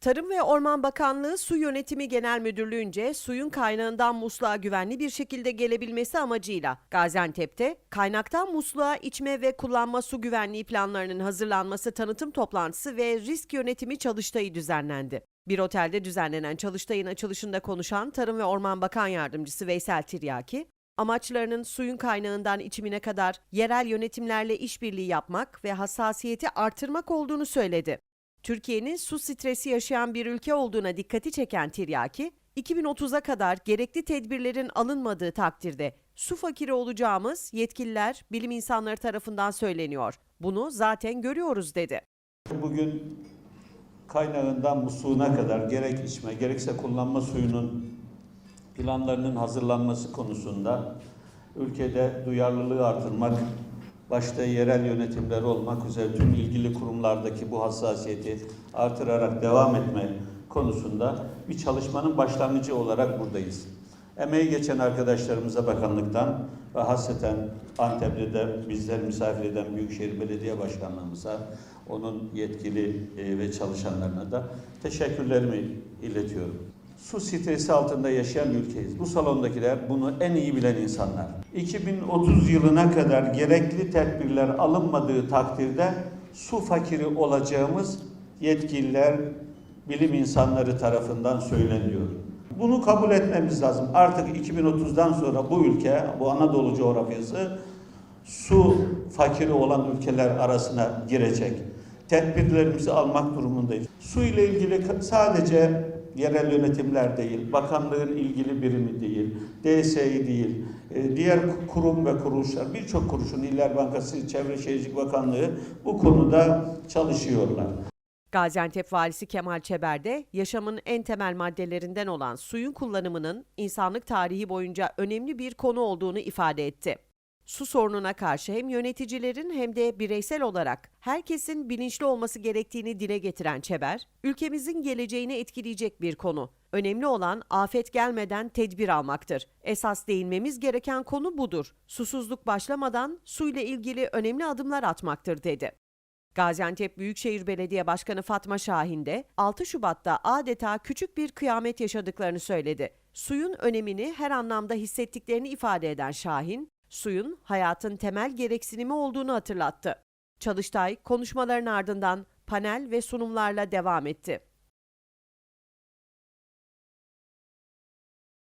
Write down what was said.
Tarım ve Orman Bakanlığı Su Yönetimi Genel Müdürlüğü'nce suyun kaynağından musluğa güvenli bir şekilde gelebilmesi amacıyla Gaziantep'te kaynaktan musluğa içme ve kullanma su güvenliği planlarının hazırlanması tanıtım toplantısı ve risk yönetimi çalıştayı düzenlendi. Bir otelde düzenlenen çalıştayın açılışında konuşan Tarım ve Orman Bakan Yardımcısı Veysel Tiryaki, amaçlarının suyun kaynağından içimine kadar yerel yönetimlerle işbirliği yapmak ve hassasiyeti artırmak olduğunu söyledi. Türkiye'nin su stresi yaşayan bir ülke olduğuna dikkati çeken Tiryaki, 2030'a kadar gerekli tedbirlerin alınmadığı takdirde su fakiri olacağımız yetkililer, bilim insanları tarafından söyleniyor. Bunu zaten görüyoruz dedi. Bugün kaynağından musluğuna kadar gerek içme gerekse kullanma suyunun planlarının hazırlanması konusunda ülkede duyarlılığı artırmak, başta yerel yönetimler olmak üzere tüm ilgili kurumlardaki bu hassasiyeti artırarak devam etme konusunda bir çalışmanın başlangıcı olarak buradayız. Emeği geçen arkadaşlarımıza bakanlıktan ve hasreten Antep'te de bizler misafir eden Büyükşehir Belediye Başkanlığımıza, onun yetkili e, ve çalışanlarına da teşekkürlerimi iletiyorum. Su stresi altında yaşayan ülkeyiz. Bu salondakiler bunu en iyi bilen insanlar. 2030 yılına kadar gerekli tedbirler alınmadığı takdirde su fakiri olacağımız yetkililer, bilim insanları tarafından söyleniyor. Bunu kabul etmemiz lazım. Artık 2030'dan sonra bu ülke, bu Anadolu coğrafyası su fakiri olan ülkeler arasına girecek. Tedbirlerimizi almak durumundayız. Su ile ilgili sadece yerel yönetimler değil, bakanlığın ilgili birimi değil, DSİ değil, e, diğer kurum ve kuruluşlar, birçok kuruluşun, İller Bankası, Çevre Şehircilik Bakanlığı bu konuda çalışıyorlar. Gaziantep Valisi Kemal Çeber de yaşamın en temel maddelerinden olan suyun kullanımının insanlık tarihi boyunca önemli bir konu olduğunu ifade etti. Su sorununa karşı hem yöneticilerin hem de bireysel olarak herkesin bilinçli olması gerektiğini dile getiren Çeber, ülkemizin geleceğini etkileyecek bir konu. Önemli olan afet gelmeden tedbir almaktır. Esas değinmemiz gereken konu budur. Susuzluk başlamadan suyla ilgili önemli adımlar atmaktır dedi. Gaziantep Büyükşehir Belediye Başkanı Fatma Şahin de 6 Şubat'ta adeta küçük bir kıyamet yaşadıklarını söyledi. Suyun önemini her anlamda hissettiklerini ifade eden Şahin, suyun hayatın temel gereksinimi olduğunu hatırlattı. Çalıştay konuşmaların ardından panel ve sunumlarla devam etti.